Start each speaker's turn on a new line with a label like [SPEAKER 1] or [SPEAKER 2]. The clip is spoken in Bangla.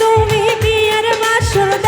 [SPEAKER 1] তুমি বিয়ের বাসর